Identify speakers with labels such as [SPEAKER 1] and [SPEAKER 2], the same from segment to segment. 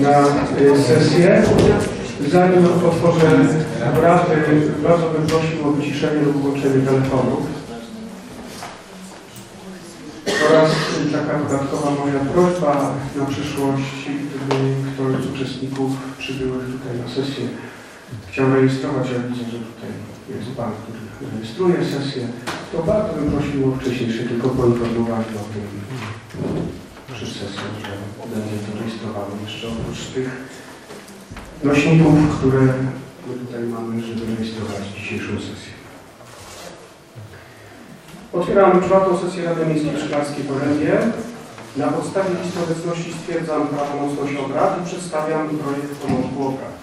[SPEAKER 1] na y, sesję. Zanim otworzę obrady, bardzo bym prosił o wyciszenie lub włączenie telefonów. Oraz taka dodatkowa moja prośba na przyszłość, gdyby ktoś z uczestników przybyłych tutaj na sesję chciał rejestrować, ja widzę, że tutaj jest pan, który rejestruje sesję, to bardzo bym prosił o wcześniejsze tylko poinformowanie o tym przy sesji, że będzie to rejestrowane jeszcze oprócz tych nośników, które tutaj mamy, żeby rejestrować dzisiejszą sesję. Otwieram czwartą sesję Rady Miejskiej Szklarskiej Porębie. Na podstawie listy obecności stwierdzam prawomocność obrad i przedstawiam projekt porządku obrad.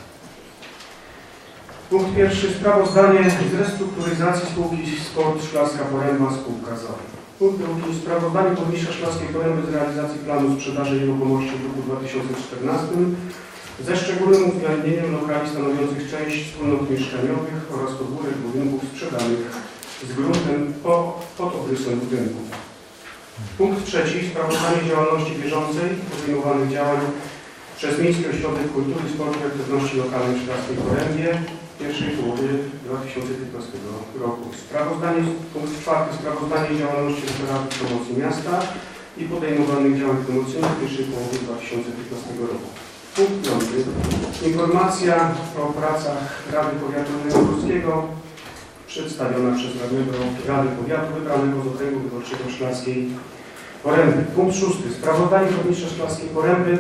[SPEAKER 1] Punkt pierwszy. Sprawozdanie z restrukturyzacji spółki Sport Szklarska Poręba Spółka ZOO. Punkt drugi. Sprawozdanie Burmistrza Szklarskiej Poręby z realizacji planu sprzedaży nieruchomości w roku 2014 ze szczególnym uwzględnieniem lokali stanowiących część wspólnot mieszkaniowych oraz podwórek budynków sprzedanych z gruntem po, pod obrysem budynku. Punkt trzeci. Sprawozdanie działalności bieżącej podejmowanych działań przez Miejski Ośrodek Kultury, Sportu i Aktywności Lokalnej w Szklarskiej Porębie pierwszej połowy 2015 roku. Sprawozdanie, punkt czwarty. Sprawozdanie działalności referatów promocji miasta i podejmowanych działań promocyjnych w pierwszej połowie 2015 roku. Punkt piąty. Informacja o pracach Rady Powiatu Wielkopolskiego przedstawiona przez radnego Rady Powiatu wybranego z okręgu wyborczego Szklarskiej Poręby. Punkt szósty. Sprawozdanie burmistrza Szklarskiej Poręby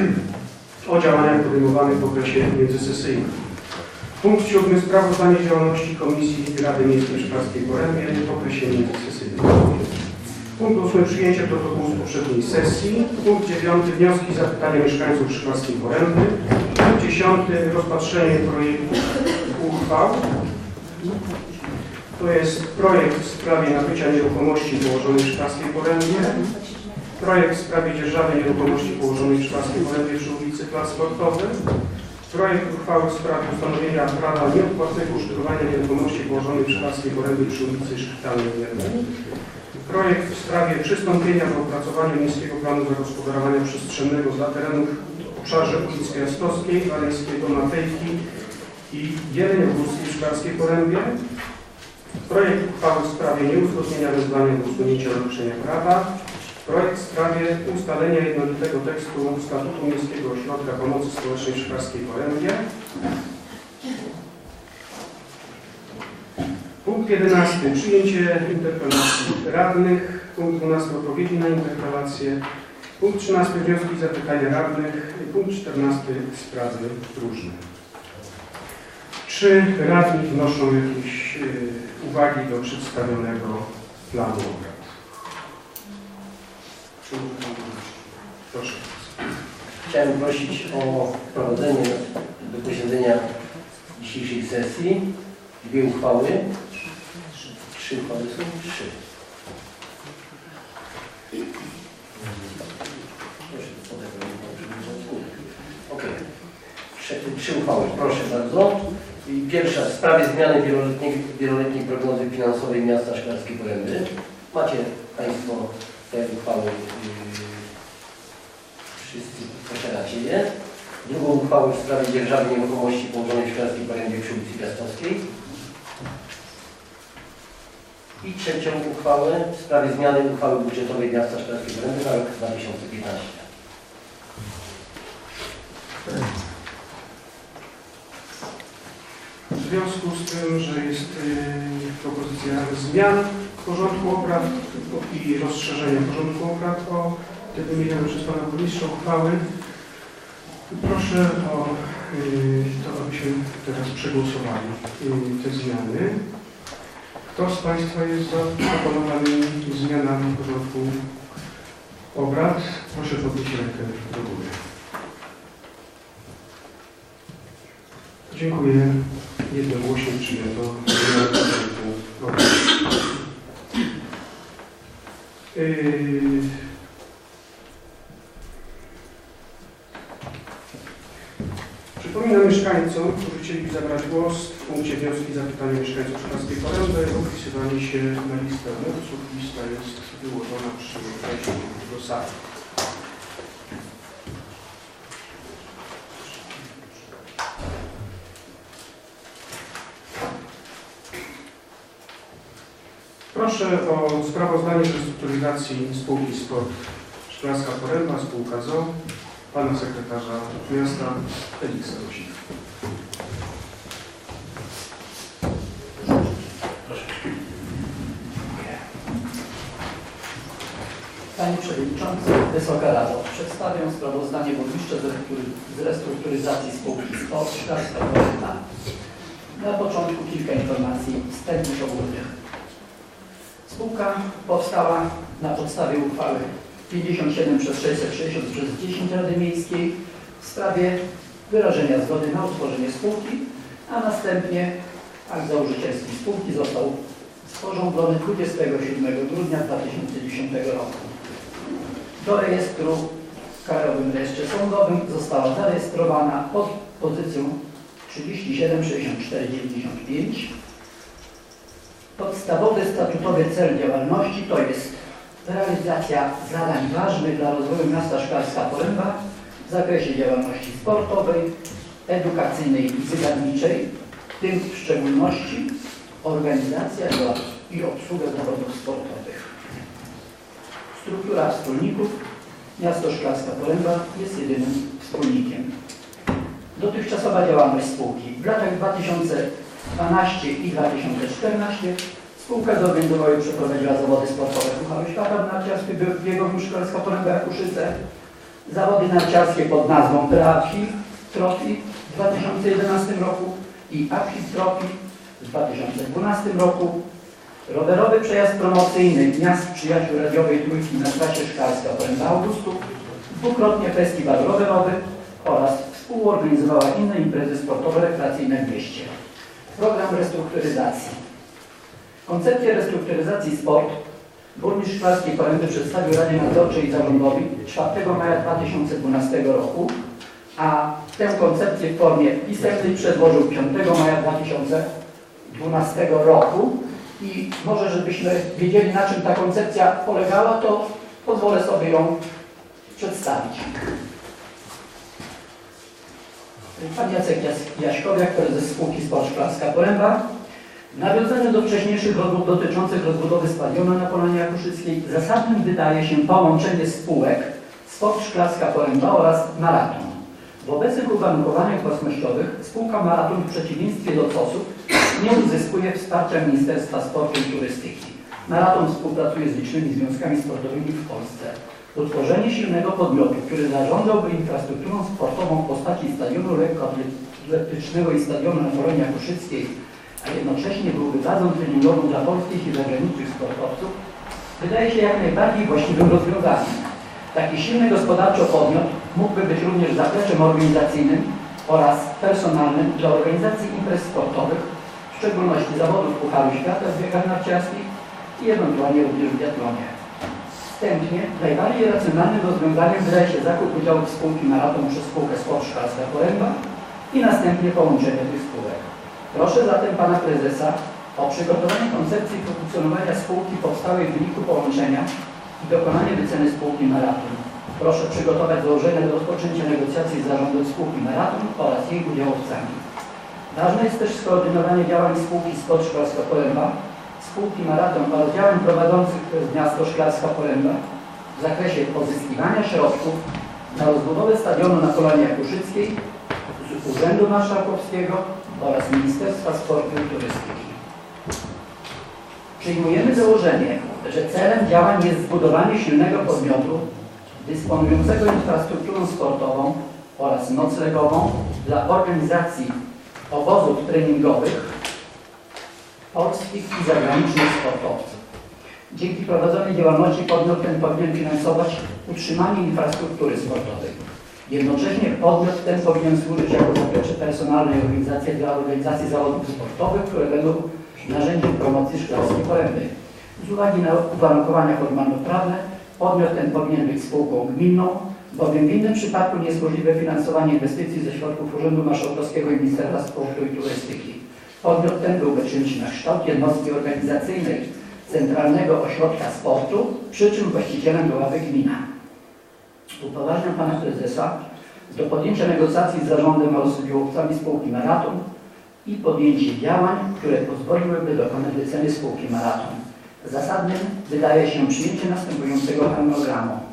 [SPEAKER 1] o działaniach podejmowanych w okresie międzysesyjnym. Punkt siódmy. Sprawozdanie działalności Komisji Rady Miejskiej Szklarskiej Porębie w okresie międzysesyjnym. Punkt ósmy. Przyjęcie protokołu z poprzedniej sesji. Punkt dziewiąty. Wnioski i zapytania mieszkańców Szklarskiej Poręby. Punkt dziesiąty. Rozpatrzenie projektu uchwał. To jest projekt w sprawie nabycia nieruchomości położonej w Szklarskiej Porębie. Projekt w sprawie dzierżawy nieruchomości położonej w Szklarskiej Porębie przy ulicy Plac Sportowy. Projekt uchwały w sprawie ustanowienia prawa nieodpłatnego użytkowania nieruchomości położonej w Szklarskiej Porębie przy ulicy Szpitalnej 1. Projekt w sprawie przystąpienia do opracowania Miejskiego Planu Zagospodarowania Przestrzennego dla terenów w obszarze ulic Piastowskiej, Waleńskiego, Matejki i Jeleniogórskiej w Szklarskiej Porębie. Projekt uchwały w sprawie nieuzgodnienia wezwania do usunięcia naruszenia prawa. Projekt w sprawie ustalenia jednolitego tekstu Statutu Miejskiego Ośrodka Pomocy Społecznej w Szklarskiej Porębie. Punkt 11. Przyjęcie interpelacji radnych. Punkt 12. Odpowiedzi na interpelacje. Punkt 13. Wnioski i zapytania radnych. Punkt 14. Sprawy różne. Czy radni wnoszą jakieś y, uwagi do przedstawionego planu obrad? Proszę.
[SPEAKER 2] Chciałem prosić o wprowadzenie do posiedzenia dzisiejszej sesji dwie uchwały. Trzy uchwały są? Trzy. Trzy, trzy uchwały, proszę bardzo. Pierwsza w sprawie zmiany wieloletniej, wieloletniej prognozy finansowej miasta Szklarskiej Poręby. Macie Państwo te uchwały wszyscy posiadacie. Drugą uchwałę w sprawie dzierżawy nieruchomości położonej w Szklarskiej Porębie przy Piastowskiej. I trzecią uchwałę w sprawie zmiany uchwały budżetowej miasta Szklarskiej Poręby na rok 2015.
[SPEAKER 1] W związku z tym, że jest y, propozycja zmian porządku obrad i rozszerzenia porządku obrad o wymienione przez Pana Burmistrza uchwały, proszę o y, to, abyśmy teraz przegłosowali y, te zmiany. Kto z Państwa jest za proponowanymi zmianami porządku obrad? Proszę podnieść rękę do góry. Dziękuję. Jednogłośnie przyjęto porządku. zabrać głos w punkcie wnioski zapytania mieszkańców Szklarskiej Poręby o wpisywanie się na listę mówców. Lista jest wyłożona przy wejściu do sali. Proszę o sprawozdanie restrukturyzacji spółki Sport Szklarska Poręba, spółka ZO, pana sekretarza miasta Feliksa
[SPEAKER 3] Rosika. Przewodniczący, Wysoka Rado, przedstawię sprawozdanie burmistrza z restruktury- z restrukturyzacji spółki Sport Szklarska Poręba. Na początku kilka informacji wstępnych ogólnych. Spółka powstała na podstawie uchwały 57 przez 660 przez 10 Rady Miejskiej w sprawie wyrażenia zgody na utworzenie spółki, a następnie akt założycielski spółki został sporządzony 27 grudnia 2010 roku. Do rejestru w Krajowym Rejestrze Sądowym została zarejestrowana pod pozycją 37 64 95. Podstawowy statutowy cel działalności to jest realizacja zadań ważnych dla rozwoju miasta Szklarska Poręba w zakresie działalności sportowej, edukacyjnej i cygadniczej, w tym w szczególności organizacja i obsługa zawodów sportowych. Struktura wspólników. Miasto Szklarska Poręba jest jedynym wspólnikiem. Dotychczasowa działalność spółki. W latach 2012 i 2014 spółka zorganizowała i przeprowadziła zawody sportowe Pucharu Świata narciarskie w biegowi Szklarska Poręba Jakuszyce. Zawody narciarskie pod nazwą Preafi Trophy w 2011 roku i Afi Trophy w 2012 roku. Rowerowy przejazd promocyjny Miast Przyjaciół Radiowej Trójki na trasie Szklarska Poręba Augustów, dwukrotnie festiwal rowerowy oraz współorganizowała inne imprezy sportowo-rekreacyjne w mieście. Program restrukturyzacji. Koncepcję restrukturyzacji sport burmistrz Szklarskiej Poręby przedstawił Radzie Nadzorczej i Zarządowi 4 maja 2012 roku, a tę koncepcję w formie pisemnej przedłożył 5 maja 2012 roku i może, żebyśmy wiedzieli, na czym ta koncepcja polegała, to pozwolę sobie ją przedstawić. Pan Jacek Jaśkowiak, prezes spółki Sport Szklarska Poręba. W nawiązaniu do wcześniejszych rozmów dotyczących rozbudowy stadionu na Polanie Jakuszyckiej zasadnym wydaje się połączenie spółek Sport Szklarska Poręba oraz Maraton. W obecnych uwarunkowaniach własnościowych spółka Maraton w przeciwieństwie do COS-ów nie uzyskuje wsparcia Ministerstwa Sportu i Turystyki. Maraton współpracuje z licznymi związkami sportowymi w Polsce. Utworzenie silnego podmiotu, który zarządzałby infrastrukturą sportową w postaci stadionu lekkoatletycznego i stadionu na Polonie Jakuszyckiej, a jednocześnie byłby bazą treningową dla polskich i zagranicznych sportowców, wydaje się jak najbardziej właściwym rozwiązaniem. Taki silny gospodarczo podmiot mógłby być również zapleczem organizacyjnym oraz personalnym dla organizacji imprez sportowych, w szczególności zawodów Pucharu Świata w biegach narciarskich i ewentualnie również w biatlonie. Wstępnie najbardziej racjonalnym rozwiązaniem wydaje się zakup udziałów spółki Maraton przez spółkę Sport Szklarska Poręba i następnie połączenie tych spółek. Proszę zatem Pana Prezesa o przygotowanie koncepcji funkcjonowania spółki powstałej w wyniku połączenia i dokonanie wyceny spółki Maraton. Proszę przygotować założenia do rozpoczęcia negocjacji z zarządem spółki Maraton oraz jej udziałowcami. Ważne jest też skoordynowanie działań spółki Sport Szklarska Poręba, spółki Maraton oraz działań prowadzących przez miasto Szklarska Poręba w zakresie pozyskiwania środków na rozbudowę stadionu na Polanie Jakuszyckiej z Urzędu Marszałkowskiego oraz Ministerstwa Sportu i Turystyki. Przyjmujemy założenie, że celem działań jest zbudowanie silnego podmiotu dysponującego infrastrukturą sportową oraz noclegową dla organizacji obozów treningowych polskich i zagranicznych sportowców. Dzięki prowadzonej działalności podmiot ten powinien finansować utrzymanie infrastruktury sportowej. Jednocześnie podmiot ten powinien służyć jako zaplecze personalne i organizacje dla organizacji zawodów sportowych, które będą narzędziem promocji szklarskiej poręby. Z uwagi na uwarunkowania formalno-prawne podmiot ten powinien być spółką gminną, bowiem w innym przypadku nie jest możliwe finansowanie inwestycji ze środków Urzędu Marszałkowskiego i Ministerstwa Sportu i Turystyki. Podmiot ten byłby czymś na kształt jednostki organizacyjnej Centralnego Ośrodka Sportu, przy czym właścicielem byłaby gmina. Upoważniam Pana Prezesa do podjęcia negocjacji z zarządem oraz udziałowcami spółki Maraton i podjęcie działań, które pozwoliłyby dokonać wyceny spółki Maraton. Zasadnym wydaje się przyjęcie następującego harmonogramu.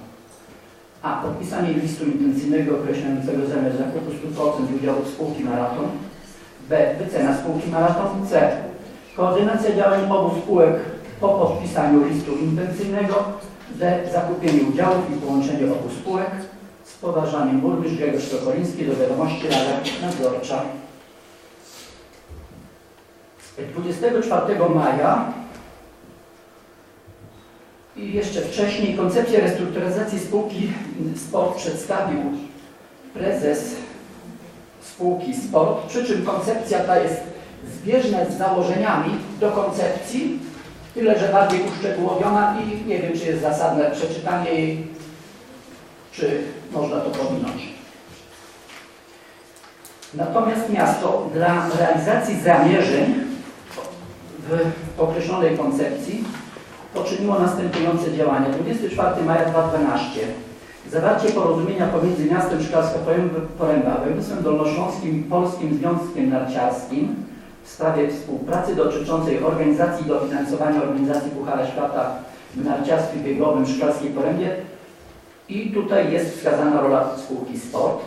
[SPEAKER 3] A. Podpisanie listu intencyjnego określającego zamiar zakupu 100% udziałów spółki Maraton. B. Wycena spółki Maraton. C. Koordynacja działań obu spółek po podpisaniu listu intencyjnego. D. Zakupienie udziałów i połączenie obu spółek. Z poważaniem burmistrz Grzegorz Sokoliński do wiadomości Rada Nadzorcza. 24 maja i jeszcze wcześniej koncepcję restrukturyzacji spółki Sport przedstawił prezes spółki Sport, przy czym koncepcja ta jest zbieżna z założeniami do koncepcji, tyle że bardziej uszczegółowiona i nie wiem, czy jest zasadne przeczytanie jej, czy można to pominąć. Natomiast miasto dla realizacji zamierzeń w określonej koncepcji poczyniło następujące działania. 24 maja 2012. Zawarcie porozumienia pomiędzy miastem Szklarska Poręba, województwem dolnośląskim i Polskim Związkiem Narciarskim w sprawie współpracy dotyczącej organizacji i dofinansowania organizacji Puchara Świata w narciarstwie biegowym w Szklarskiej Porębie i tutaj jest wskazana rola spółki Sport.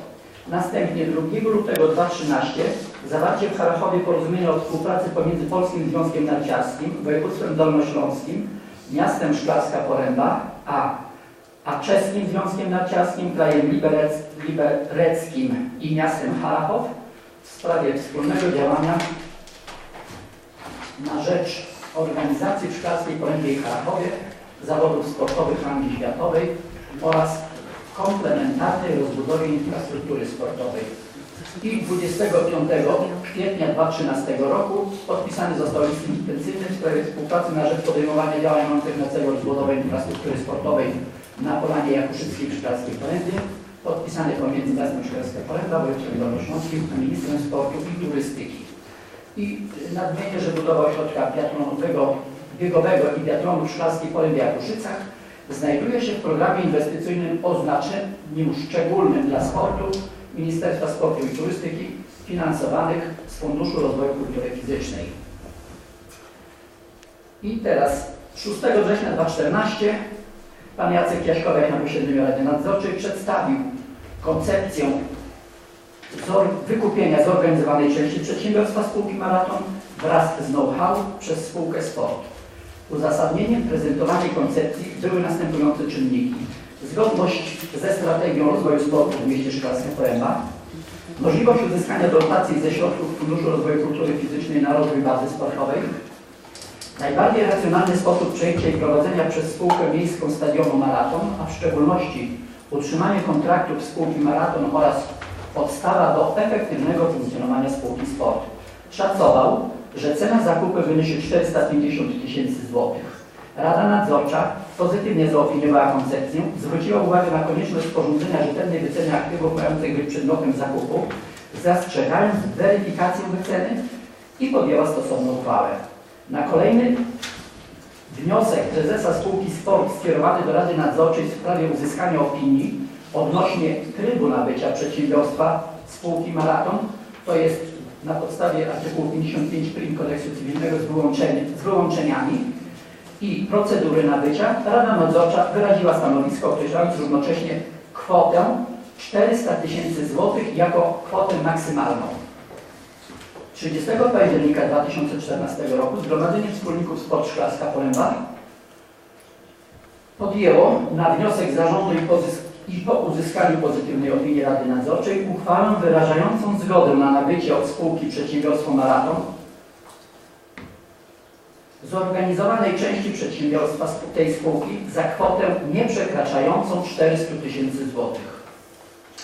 [SPEAKER 3] Następnie 2 lutego 2013 zawarcie w Harachowie porozumienia o współpracy pomiędzy Polskim Związkiem Narciarskim, województwem dolnośląskim, miastem Szklarska Poręba, a, a czeskim Związkiem Narciarskim, krajem liberec, libereckim i miastem Harachow w sprawie wspólnego działania na rzecz organizacji w Szklarskiej Porębie i Harachowie zawodów sportowych rangi światowej oraz komplementarnej rozbudowie infrastruktury sportowej. I 25 kwietnia 2013 roku podpisany został list intencyjny w sprawie współpracy na rzecz podejmowania działań mających na celu rozbudowę infrastruktury sportowej na Polanie Jakuszyckiej w Szklarskiej Porębie, podpisany pomiędzy miastem Szklarska Poręba, województwem dolnośląskim, a ministrem sportu i turystyki. I nadmienię, że budowa ośrodka biatlonowego, biegowego i biatlonu w Szklarskiej Porębie Jakuszycach znajduje się w programie inwestycyjnym o znaczeniu szczególnym dla sportu Ministerstwa Sportu i Turystyki finansowanych z Funduszu Rozwoju Kultury Fizycznej. I teraz 6 września 2014 pan Jacek Jaśkowiak na posiedzeniu Rady Nadzorczej przedstawił koncepcję wykupienia zorganizowanej części przedsiębiorstwa spółki Maraton wraz z know-how przez spółkę Sport. Uzasadnieniem prezentowanej koncepcji były następujące czynniki. Zgodność ze strategią rozwoju sportu w mieście Szklarska Poręba, możliwość uzyskania dotacji ze środków Funduszu Rozwoju Kultury Fizycznej na rozwój bazy sportowej, najbardziej racjonalny sposób przejęcia i prowadzenia przez spółkę miejską stadionu Maraton, a w szczególności utrzymanie kontraktów spółki Maraton oraz podstawa do efektywnego funkcjonowania spółki sport. Szacował, że cena zakupu wyniesie 450 tysięcy złotych. Rada Nadzorcza pozytywnie zaopiniowała koncepcję, zwróciła uwagę na konieczność sporządzenia rzetelnej wyceny aktywów mających być przedmiotem zakupu, zastrzegając weryfikację wyceny i podjęła stosowną uchwałę. Na kolejny wniosek prezesa spółki Sport skierowany do Rady Nadzorczej w sprawie uzyskania opinii odnośnie trybu nabycia przedsiębiorstwa spółki Maraton, to jest na podstawie artykułu 55 prim kodeksu cywilnego z, wyłączenie, z wyłączeniami i procedury nabycia, Rada Nadzorcza wyraziła stanowisko określając równocześnie kwotę 400 tysięcy złotych jako kwotę maksymalną. 30 października 2014 roku Zgromadzenie Wspólników Sport Szklarska Poręba podjęło na wniosek zarządu i, i po uzyskaniu pozytywnej opinii Rady Nadzorczej uchwałę wyrażającą zgodę na nabycie od spółki przedsiębiorstwo Maraton zorganizowanej części przedsiębiorstwa tej spółki za kwotę nie przekraczającą 400 tysięcy złotych.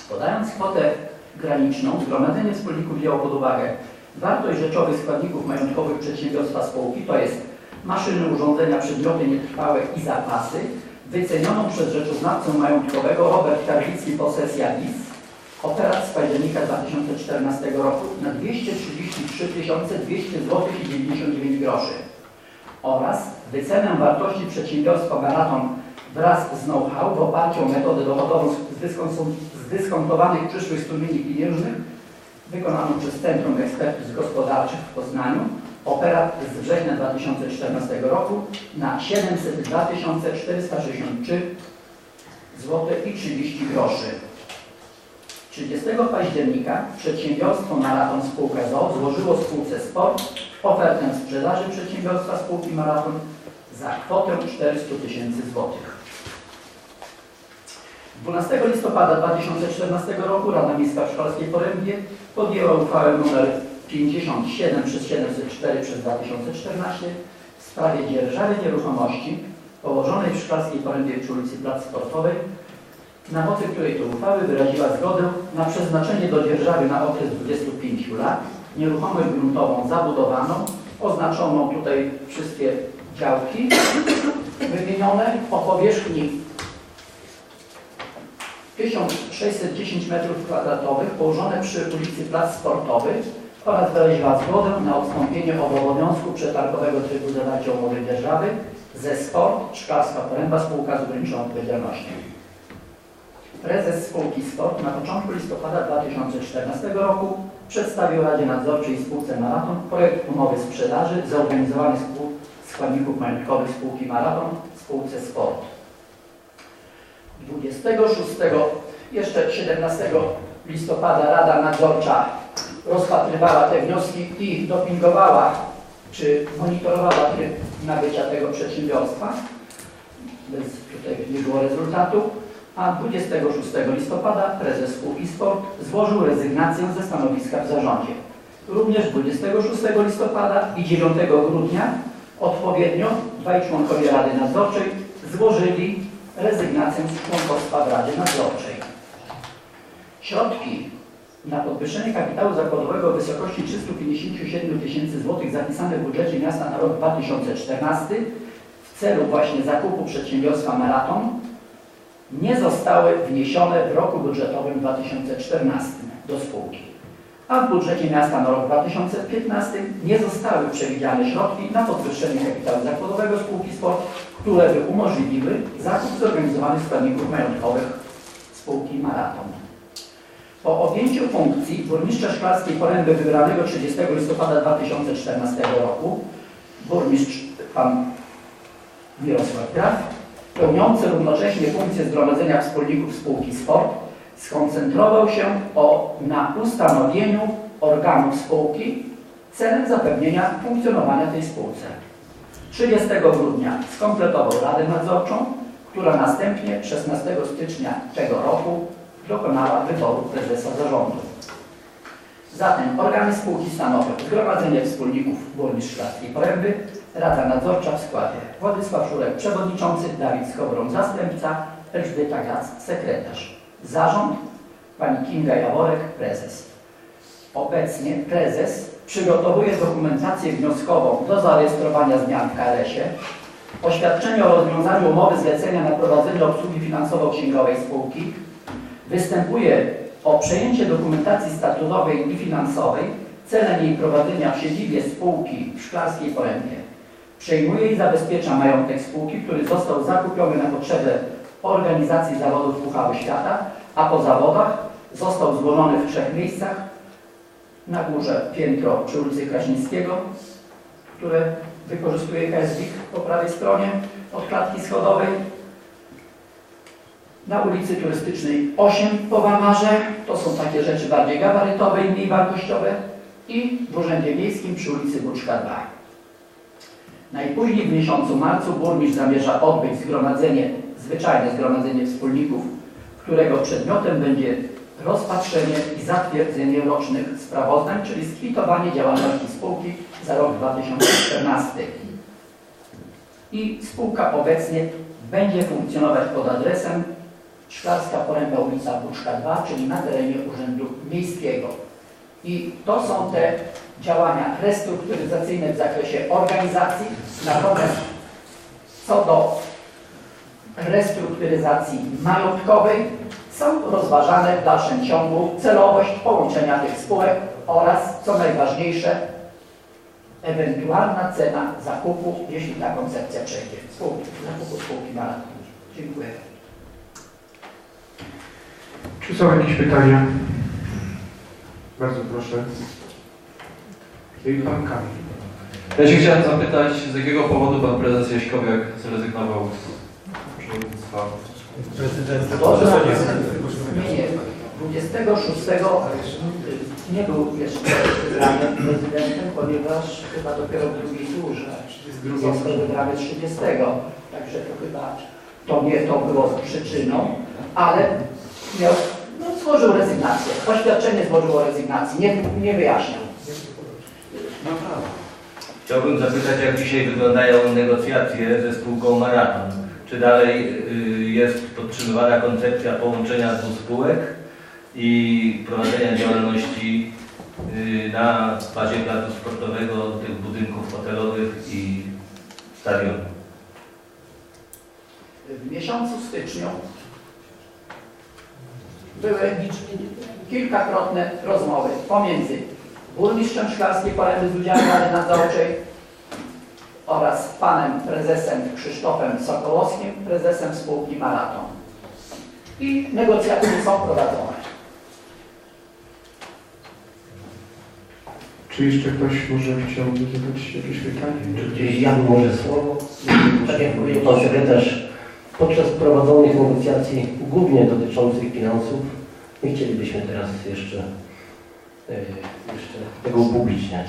[SPEAKER 3] Podając kwotę graniczną, Zgromadzenie Wspólników wzięło pod uwagę wartość rzeczowych składników majątkowych przedsiębiorstwa spółki, to jest maszyny, urządzenia, przedmioty nietrwałe i zapasy, wycenioną przez rzeczoznawcę majątkowego Robert Karwicki posesja BIS, operat z października 2014 roku na 233 200 zł i 99 groszy oraz wycenę wartości przedsiębiorstwa Maraton wraz z know-how w oparciu o metodę dochodową z dyskon- z dyskontowanych przyszłych strumieni pieniężnych wykonaną przez Centrum Ekspertyz Gospodarczych w Poznaniu operat z września 2014 roku na 702 463 zł i 30 groszy. 30 października przedsiębiorstwo Maraton Spółka ZOO złożyło spółce Sport ofertę sprzedaży przedsiębiorstwa spółki Maraton za kwotę 400 tysięcy złotych. 12 listopada 2014 roku Rada Miejska w Szklarskiej Porębie podjęła uchwałę nr 57 przez 704 przez 2014 w sprawie dzierżawy nieruchomości położonej w Szklarskiej Porębie przy ulicy Plac Sportowej, na mocy której to uchwały wyraziła zgodę na przeznaczenie do dzierżawy na okres 25 lat nieruchomość gruntową zabudowaną, oznaczoną tutaj wszystkie działki wymienione o powierzchni 1610 m2 położone przy ulicy Plac Sportowy oraz wyraziła zgodę na odstąpienie od obowiązku przetargowego trybu zawarcia umowy dzierżawy ze Sport Szklarska Poręba Spółka z ograniczoną odpowiedzialnością. Prezes spółki Sport na początku listopada 2014 roku przedstawił Radzie Nadzorczej i spółce Maraton projekt umowy sprzedaży zorganizowany spół składników majątkowych spółki Maraton spółce Sport. 26, jeszcze 17 listopada Rada Nadzorcza rozpatrywała te wnioski i dopingowała, czy monitorowała tryb nabycia tego przedsiębiorstwa. Bez tutaj nie było rezultatu. A 26 listopada prezes spółki Sport złożył rezygnację ze stanowiska w zarządzie. Również 26 listopada i 9 grudnia odpowiednio dwaj członkowie Rady Nadzorczej złożyli rezygnację z członkostwa w Radzie Nadzorczej. Środki na podwyższenie kapitału zakładowego w wysokości 357 tysięcy złotych zapisane w budżecie miasta na rok 2014 w celu właśnie zakupu przedsiębiorstwa Maraton nie zostały wniesione w roku budżetowym 2014 do spółki. A w budżecie miasta na rok 2015 nie zostały przewidziane środki na podwyższenie kapitału zakładowego spółki Sport, które by umożliwiły zakup zorganizowanych składników majątkowych spółki Maraton. Po objęciu funkcji burmistrza Szklarskiej Poręby wybranego 30 listopada 2014 roku burmistrz pan Mirosław Graf, pełniący równocześnie funkcję zgromadzenia wspólników spółki Sport, skoncentrował się o, na ustanowieniu organów spółki celem zapewnienia funkcjonowania tej spółce. 30 grudnia skompletował Radę Nadzorczą, która następnie 16 stycznia tego roku dokonała wyboru prezesa zarządu. Zatem organy spółki stanowią Zgromadzenie Wspólników Burmistrz Szklarskiej Poręby, Rada Nadzorcza w składzie Władysław Szurek Przewodniczący, Dawid Skowron Zastępca, Elżbieta Gac Sekretarz. Zarząd Pani Kinga Jaworek Prezes. Obecnie prezes przygotowuje dokumentację wnioskową do zarejestrowania zmian w KRS-ie, oświadczenie o rozwiązaniu umowy zlecenia na prowadzenie obsługi finansowo-księgowej spółki, występuje o przejęcie dokumentacji statutowej i finansowej celem jej prowadzenia w siedzibie spółki w Szklarskiej Porębie. Przejmuje i zabezpiecza majątek spółki, który został zakupiony na potrzeby organizacji zawodów Pucharu Świata, a po zawodach został złożony w trzech miejscach. Na górze piętro przy ulicy Krasińskiego, które wykorzystuje KSWiK po prawej stronie od klatki schodowej. Na ulicy Turystycznej 8 po Wamarze, to są takie rzeczy bardziej gabarytowe i mniej wartościowe. I w Urzędzie Miejskim przy ulicy Buczka 2. Najpóźniej w miesiącu marcu burmistrz zamierza odbyć zgromadzenie, zwyczajne zgromadzenie wspólników, którego przedmiotem będzie rozpatrzenie i zatwierdzenie rocznych sprawozdań, czyli skwitowanie działalności spółki za rok 2014. I spółka obecnie będzie funkcjonować pod adresem Szklarska Poręba ulica Buczka 2, czyli na terenie Urzędu Miejskiego. I to są te działania restrukturyzacyjne w zakresie organizacji. Natomiast co do restrukturyzacji majątkowej są rozważane w dalszym ciągu celowość połączenia tych spółek oraz, co najważniejsze, ewentualna cena zakupu, jeśli ta koncepcja przejdzie, spółki, zakupu spółki Maraton. Dziękuję.
[SPEAKER 1] Czy są jakieś pytania? Bardzo proszę. I pan Kamil.
[SPEAKER 4] Ja się chciałem zapytać, z jakiego powodu pan prezes Jaśkowiak zrezygnował z przewodnictwa?
[SPEAKER 3] Nie, 26 nie był jeszcze wybrany prezydentem, ponieważ chyba dopiero w drugiej turze został wybrany 30. Także to chyba to nie to było przyczyną, ale miał, no, złożył rezygnację. Oświadczenie złożyło rezygnację, nie, nie wyjaśniał.
[SPEAKER 5] Chciałbym zapytać, jak dzisiaj wyglądają negocjacje ze spółką Maraton. Czy dalej y, jest podtrzymywana koncepcja połączenia dwóch spółek i prowadzenia działalności y, na bazie placu sportowego, tych budynków hotelowych i stadionu?
[SPEAKER 3] W miesiącu styczniu były kilkakrotne rozmowy pomiędzy burmistrzem Szklarskiej Poręby z udziałem Rady Nadzorczej oraz panem prezesem Krzysztofem Sokołowskim, prezesem spółki Maraton. I negocjacje są prowadzone.
[SPEAKER 1] Czy jeszcze ktoś może chciałby zadać jakieś pytanie? Czy
[SPEAKER 2] Gdzieś ja może słowo. Tak jak powiedział Pan Sekretarz, podczas prowadzonych negocjacji głównie dotyczących finansów, nie chcielibyśmy teraz jeszcze, jeszcze tego upubliczniać.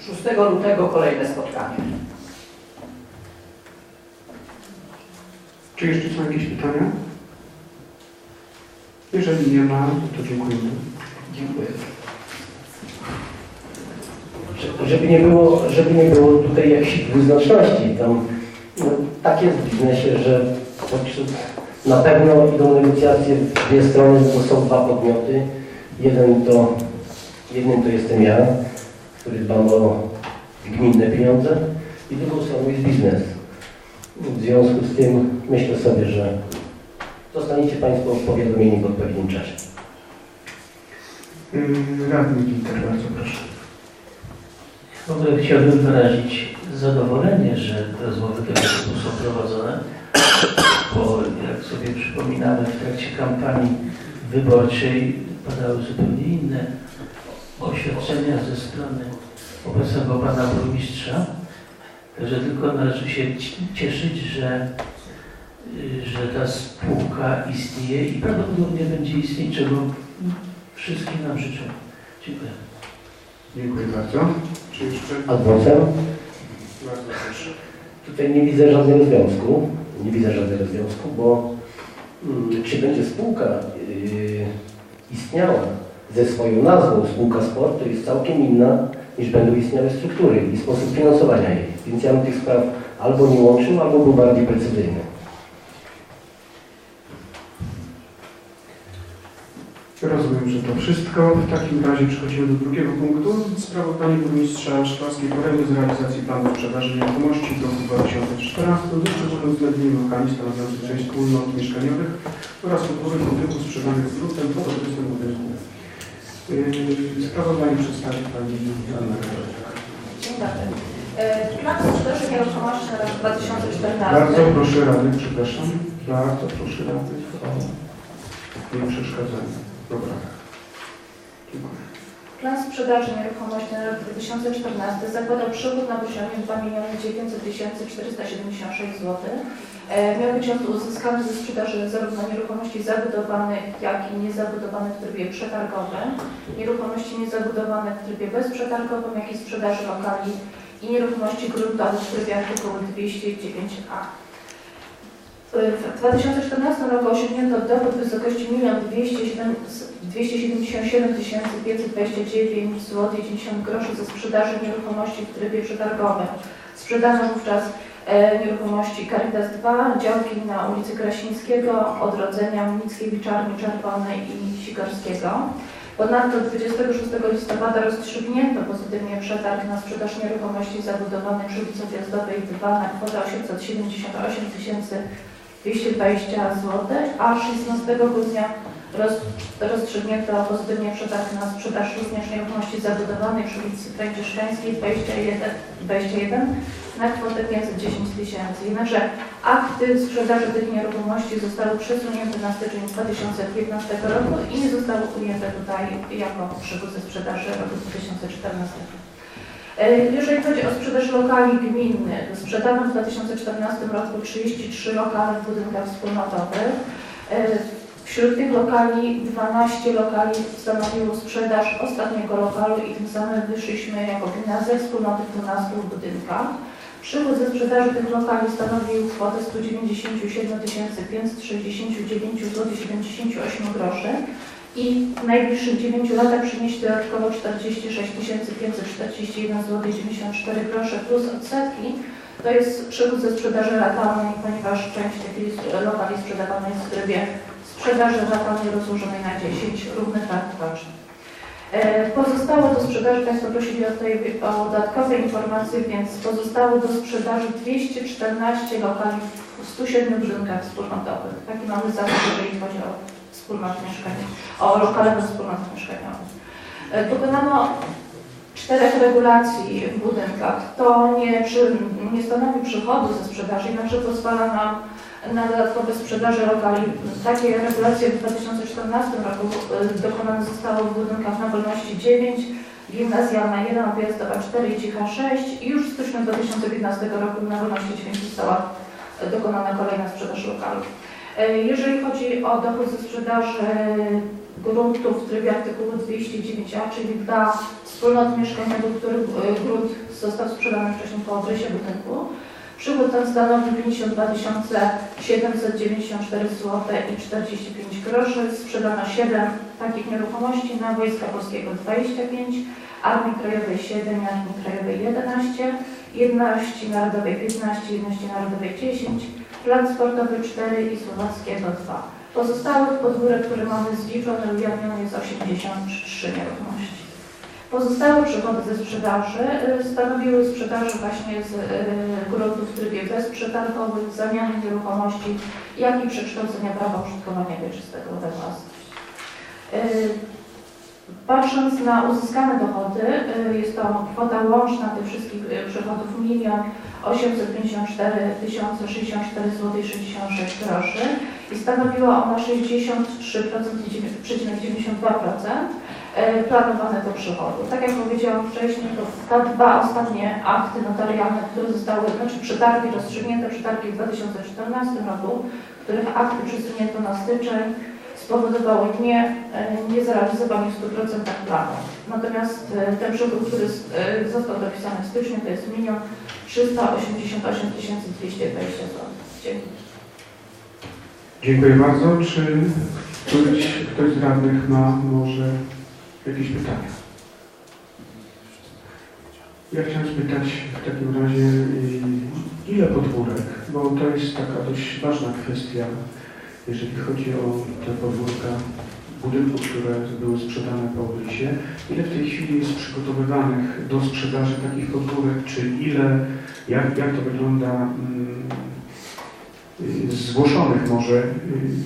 [SPEAKER 3] 6 lutego kolejne spotkanie.
[SPEAKER 1] Czy jeszcze są jakieś pytania? Jeżeli nie ma, to dziękujemy.
[SPEAKER 3] Dziękuję.
[SPEAKER 2] Żeby nie było, żeby nie było tutaj jakichś dwuznaczności. Tam, no, tak jest w biznesie, że na pewno idą negocjacje w dwie strony, bo są dwa podmioty. Jeden to, jednym to jestem ja, który dbam o gminne pieniądze i drugą stroną jest biznes. W związku z tym myślę sobie, że zostaniecie Państwo powiadomieni w odpowiednim czasie.
[SPEAKER 1] Yy, Radny Ginter, bardzo proszę.
[SPEAKER 6] W ogóle chciałbym wyrazić zadowolenie, że rozmowy tego typu są prowadzone, bo jak sobie przypominamy w trakcie kampanii wyborczej padały zupełnie inne oświadczenia ze strony obecnego pana burmistrza. Także tylko należy się ci- cieszyć, że, że ta spółka istnieje i prawdopodobnie będzie istnieć, czego wszystkim nam życzę. Dziękuję.
[SPEAKER 1] Dziękuję bardzo. Czy jeszcze?
[SPEAKER 2] Adwocem?
[SPEAKER 1] Bardzo proszę.
[SPEAKER 2] Tutaj nie widzę żadnego związku. Nie widzę żadnego związku, bo mm, czy będzie spółka yy, istniała ze swoją nazwą spółka sport, to jest całkiem inna niż będą istniały struktury i sposób finansowania jej. Więc ja bym tych spraw albo nie łączył, albo był bardziej precyzyjny.
[SPEAKER 1] Rozumiem, że to wszystko. W takim razie przechodzimy do drugiego punktu. Sprawozdanie burmistrza Szklarskiej Poręby z realizacji planu sprzedaży nieruchomości w roku 2014 ze szczególnym uwzględnieniem lokali stanowiących część wspólnot mieszkaniowych oraz podwórek budynków sprzedanych z drutem pod adresem budynku. Yy, Sprawozdanie przedstawi Pani Anna.
[SPEAKER 7] Dzień dobry. E, Plan sprzedaży nieruchomości na rok 2014.
[SPEAKER 1] Bardzo proszę Rady, przepraszam. Bardzo proszę Rady o nie przeszkadzanie. Dobra. Dziękuję.
[SPEAKER 7] Plan sprzedaży nieruchomości na rok 2014 zakładał przychód na poziomie 2 900 476 zł. Miał być on uzyskany ze sprzedaży zarówno nieruchomości zabudowanych, jak i niezabudowanych w trybie przetargowym, nieruchomości niezabudowanych w trybie bezprzetargowym, jak i sprzedaży lokali i nieruchomości gruntowych w trybie artykułu 209a. W 2014 roku osiągnięto dochód w wysokości 1 277 529 zł 90 groszy ze sprzedaży nieruchomości w trybie przetargowym. Sprzedano wówczas e, nieruchomości Caritas 2, działki na ulicy Krasińskiego, Odrodzenia, Mickiewicza, Czerwonej i Sikorskiego. Ponadto 26 listopada rozstrzygnięto pozytywnie przetarg na sprzedaż nieruchomości zabudowanej przy ulicy Gwiazdowej 2 na kwotę 878 220 zł, a 16 grudnia roz, rozstrzygnięto pozytywnie przetarg na sprzedaż również nieruchomości zabudowanej przy ulicy Franciszkańskiej 21, 21 na kwotę 510 tysięcy. Jednakże akty sprzedaży tych nieruchomości zostały przesunięte na styczeń 2015 roku i nie zostały ujęte tutaj jako przychód ze sprzedaży roku 2014. E, Jeżeli chodzi o sprzedaż lokali gminnych, sprzedano w 2014 roku 33 lokale w budynkach wspólnotowych. Wśród tych lokali 12 lokali stanowiło sprzedaż ostatniego lokalu i tym samym wyszliśmy jako gmina ze wspólnoty w 12 budynkach. Przychód ze sprzedaży tych lokali stanowił kwotę 197 569 zł 78 groszy i w najbliższych 9 latach przynieść dodatkowo 46 541 zł 94 grosze plus odsetki. To jest przychód ze sprzedaży ratalnej, ponieważ część tych lokali sprzedawana jest w trybie sprzedaży ratalnej rozłożonej na 10 równych rat rocznych. E, Pozostało do sprzedaży, Państwo prosili o, tej, o dodatkowe informacje, więc pozostało do sprzedaży 214 lokali w 107 budynkach wspólnotowych. Taki mamy zasób, jeżeli chodzi o wspólnoty mieszkaniowe, o lokale do wspólnot mieszkaniowych. E, Dokonano czterech regulacji w budynkach. To nie, przy, nie stanowi przychodu ze sprzedaży, jednakże pozwala nam na dodatkowe sprzedaże lokali. Takie regulacje w 2014 roku y, dokonane zostały w budynkach na Wolności 9, Gimnazjalna 1, Objazdowa 4 i Cicha 6 i już w styczniu 2015 roku na Wolności 9 została y, dokonana kolejna sprzedaż lokalu. Y, Jeżeli chodzi o dochód ze sprzedaży gruntów w trybie artykułu 209a, czyli dla wspólnot mieszkaniowych, których grunt został sprzedany wcześniej po adresie budynku, Przychód ten stanowi 52 794 zł i 45 groszy. Sprzedano 7 takich nieruchomości na Wojska Polskiego 25, Armii Krajowej 7 i Armii Krajowej 11, Jedności Narodowej 15, Jedności Narodowej 10, Plan Sportowy 4 i Słowackiego 2. Pozostałych podwórek, które mamy zliczone, ujawnione jest 83 nieruchomości. Pozostałe przychody ze sprzedaży y, stanowiły sprzedaży właśnie z y, gruntów w trybie bezprzetargowych, zamiany nieruchomości, jak i przekształcenia prawa użytkowania wieczystego we własność. Y, Patrząc na uzyskane dochody, jest to kwota łączna tych wszystkich przychodów 1 854 064 zł 66 groszy i stanowiła ona 63,92% e, planowanego przychodu. Tak jak powiedziałam wcześniej, to te dwa ostatnie akty notarialne, które zostały, znaczy przetargi, rozstrzygnięte przetargi w 2014 roku, których akty przesunięto na styczeń, spowodowały nie, e, niezrealizowanie w 100% planu. Natomiast e, ten przychód, który e, został dopisany w styczniu, to jest 1 388 220 zł. Dziękuję.
[SPEAKER 1] Dziękuję bardzo. Czy któryś, ktoś z radnych ma może jakieś pytania? Ja chciałem spytać w takim razie, ile podwórek, bo to jest taka dość ważna kwestia, jeżeli chodzi o te podwórka budynków, które były sprzedane po obrysie. Ile w tej chwili jest przygotowywanych do sprzedaży takich podwórek, czy ile, jak, jak to wygląda? Mm, zgłoszonych może y,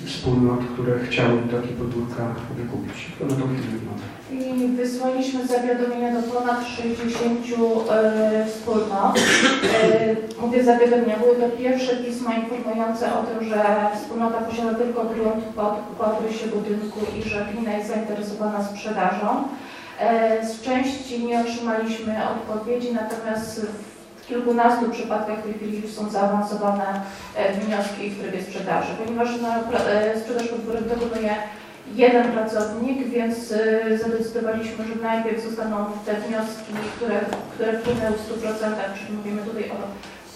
[SPEAKER 1] wspólnot, które chciały takie podwórka wykupić. To na to chwilę wygląda.
[SPEAKER 7] I wysłaliśmy zawiadomienia do ponad 60 e, wspólnot. E, mówię zawiadomienia, były to pierwsze pisma informujące o tym, że wspólnota posiada tylko grunt pod, po adresie budynku i że gmina jest zainteresowana sprzedażą. E, z części nie otrzymaliśmy odpowiedzi, natomiast w kilkunastu przypadkach w tej chwili już są zaawansowane e, wnioski w trybie sprzedaży, ponieważ na e, sprzedaż podwórek dokonuje jeden pracownik, więc y, zadecydowaliśmy, że najpierw zostaną te wnioski, które, które wpłynęły w 100%, czyli mówimy tutaj o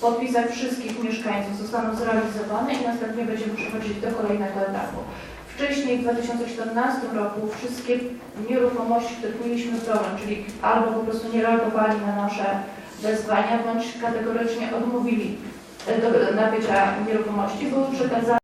[SPEAKER 7] podpisach wszystkich mieszkańców, zostaną zrealizowane i następnie będziemy przechodzić do kolejnego etapu. Wcześniej w 2014 roku wszystkie nieruchomości, których mieliśmy problem, czyli albo po prostu nie reagowali na nasze wezwania, bądź kategorycznie odmówili nabycia nieruchomości, były przekazane